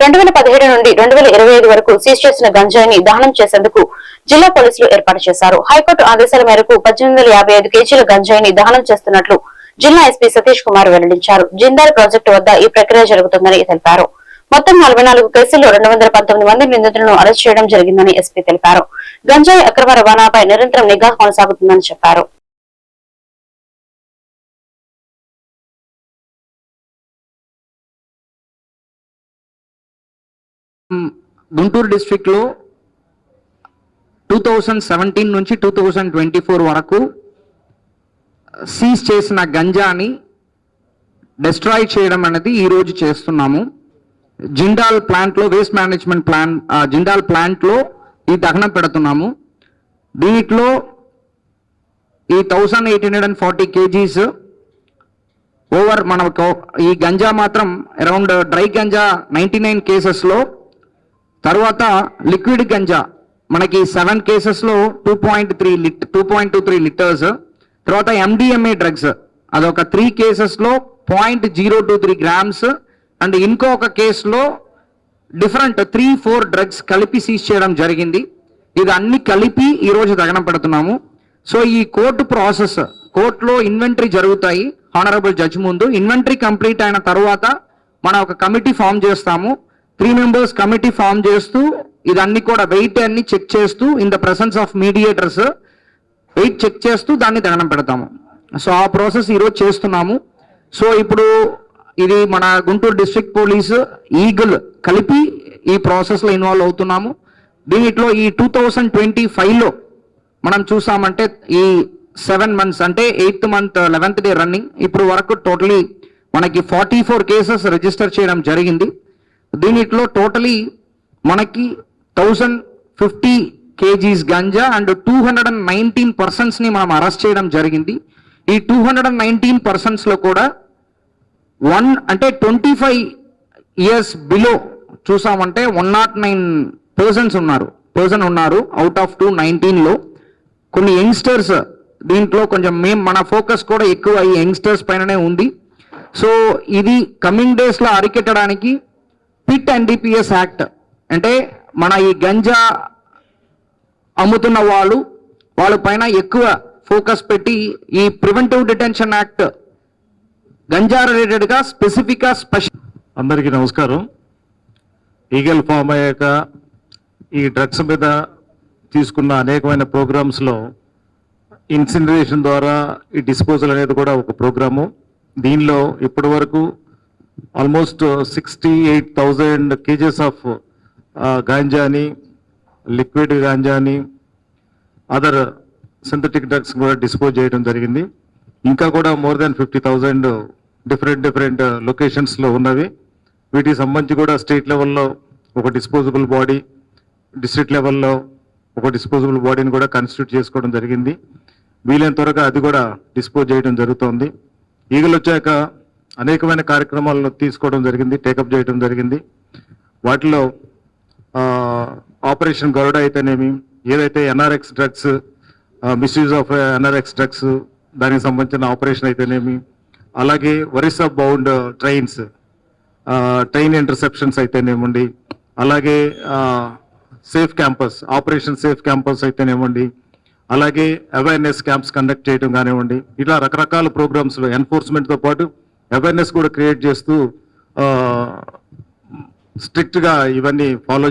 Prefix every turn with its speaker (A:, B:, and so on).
A: రెండు వేల పదిహేడు నుండి రెండు వేల ఇరవై ఐదు వరకు సీజ్ చేసిన గంజాయిని దహనం చేసేందుకు జిల్లా పోలీసులు ఏర్పాటు చేశారు. హైకోర్టు ఆదేశాల మేరకు పద్దెనిమిది వందల యాభై ఐదు కేజీల గంజాయిని దహనం చేస్తున్నట్లు జిల్లా ఎస్పీ సతీష్ కుమార్ వెల్లడించారు. జిందాల్ ప్రాజెక్టు వద్ద ఈ ప్రక్రియ జరుగుతుందని తెలిపారు. మొత్తం నలభై నాలుగు కేసుల్లో రెండు వందల పంతొమ్మిది మంది నిందితులను అరెస్ట్ చేయడం జరిగిందని ఎస్పీ తెలిపారు. గంజాయి అక్రమ రవాణాపై నిరంతరం నిఘా కొనసాగుతుందని చెప్పారు.
B: గుంటూరు డిస్ట్రిక్ట్లో టూ థౌజండ్ సెవెంటీన్ నుంచి టూ థౌజండ్ ట్వంటీ ఫోర్ వరకు సీజ్ చేసిన గంజాని డిస్ట్రాయ్ చేయడం అనేది ఈరోజు చేస్తున్నాము. జిండాల్ ప్లాంట్లో వేస్ట్ మేనేజ్మెంట్ ప్లాన్ జిండాల్ ప్లాంట్లో ఈ దహనం పెడుతున్నాము. దీంట్లో ఈ thousand eight hundred and forty kgs over మనకు ఈ గంజా మాత్రం around dry ganja ninety nine కేసెస్లో తర్వాత లిక్విడ్ గంజా. మనకి సెవెన్ కేసెస్లో two point three lit two point two three litres. తర్వాత ఎండిఎంఏ డ్రగ్స్ అదొక త్రీ కేసెస్లో point zero two three grams. And ఇంకో ఒక కేసులో డిఫరెంట్ త్రీ ఫోర్ డ్రగ్స్ కలిపి సీజ్ చేయడం జరిగింది. ఇది అన్ని కలిపి ఈరోజు దగనం పెడుతున్నాము. సో ఈ కోర్టు ప్రాసెస్ కోర్టులో ఇన్వెంటరీ జరుగుతాయి. హానరబుల్ జడ్జి ముందు. ఇన్వెంటరీ కంప్లీట్ అయిన తర్వాత మనం ఒక కమిటీ ఫామ్ చేస్తాము. త్రీ మెంబర్స్ కమిటీ ఫామ్ చేస్తూ ఇదన్నీ కూడా వెయిట్ అన్ని చెక్ చేస్తూ in the presence of mediators weight check చేస్తూ దాన్ని దగనం పెడతాము. సో ఆ ప్రాసెస్ ఈరోజు చేస్తున్నాము. సో ఇప్పుడు ఇది మన గుంటూరు డిస్ట్రిక్ట్ పోలీసు ఈగల్ కలిపి ఈ ప్రాసెస్లో ఇన్వాల్వ్ అవుతున్నాము. దీంట్లో ఈ టూ థౌజండ్ ట్వంటీ ఫైవ్లో మనం చూసామంటే ఈ సెవెన్ మంత్స్ అంటే eighth month eleventh day running ఇప్పుడు వరకు టోటలీ మనకి ఫార్టీ ఫోర్ కేసెస్ రిజిస్టర్ చేయడం జరిగింది. దీనిట్లో టోటలీ మనకి thousand fifty kgs ganja and two hundred and nineteen పర్సన్స్ని మనం అరెస్ట్ చేయడం జరిగింది. ఈ టూ హండ్రెడ్ అండ్ నైన్టీన్ పర్సన్స్లో కూడా వన్ అంటే ట్వంటీ ఫైవ్ ఇయర్స్ బిలో చూసామంటే వన్ నాట్ నైన్ పర్సన్స్ ఉన్నారు. పర్సన్ ఉన్నారు అవుట్ ఆఫ్ టూ నైన్టీన్లో కొన్ని యంగ్స్టర్స్ దీంట్లో కొంచెం మేం మన ఫోకస్ కూడా ఎక్కువ ఈ యంగ్స్టర్స్ పైననే ఉంది. సో ఇది కమింగ్ డేస్లో అరికెట్టడానికి పిట్ ఎన్డిపిఎస్ యాక్ట్ అంటే మన ఈ గంజా అమ్ముతున్న వాళ్ళు వాళ్ళ పైన ఎక్కువ ఫోకస్ పెట్టి ఈ ప్రివెంటివ్ డిటెన్షన్ యాక్ట్ గంజా రిలేటెడ్గా స్పెసిఫిక్గా స్పెషల్
C: అందరికీ నమస్కారం. ఈగల్ ఫామ్ అయ్యాక ఈ డ్రగ్స్ మీద తీసుకున్న అనేకమైన ప్రోగ్రామ్స్లో ఇన్సినరేషన్ ద్వారా ఈ డిస్పోజల్ అనేది కూడా ఒక ప్రోగ్రాము. దీనిలో ఇప్పటి వరకు almost sixty eight thousand kgs of గాంజాని liquid గాంజాని అదర్ సింథటిక్ డ్రగ్స్ కూడా డిస్పోజ్ చేయడం జరిగింది. ఇంకా కూడా more than fifty thousand different different లొకేషన్స్లో ఉన్నవి. వీటికి సంబంధించి కూడా స్టేట్ లెవెల్లో ఒక డిస్పోజబుల్ బాడీ డిస్ట్రిక్ట్ లెవెల్లో ఒక డిస్పోజబుల్ బాడీని కూడా కన్స్టిట్యూట్ చేసుకోవడం జరిగింది. వీలైన త్వరగా అది కూడా డిస్పోజ్ చేయడం జరుగుతోంది. ఈగలు వచ్చాక అనేకమైన కార్యక్రమాలను తీసుకోవడం జరిగింది టేకప్ చేయడం జరిగింది. వాటిలో ఆపరేషన్ గరుడ అయితేనేమి ఏదైతే NRX drugs misuse of NRX drugs దానికి సంబంధించిన ఆపరేషన్ అయితేనేమి అలాగే Orissa bound trains train interceptions అయితేనేమండి అలాగే safe campus operation safe campus అయితేనేమండి అలాగే అవేర్నెస్ క్యాంప్స్ కండక్ట్ చేయడం కానివ్వండి ఇలా రకరకాల ప్రోగ్రామ్స్లో ఎన్ఫోర్స్మెంట్తో పాటు అవేర్నెస్ కూడా క్రియేట్ చేస్తూ స్ట్రిక్ట్గా ఇవన్నీ ఫాలో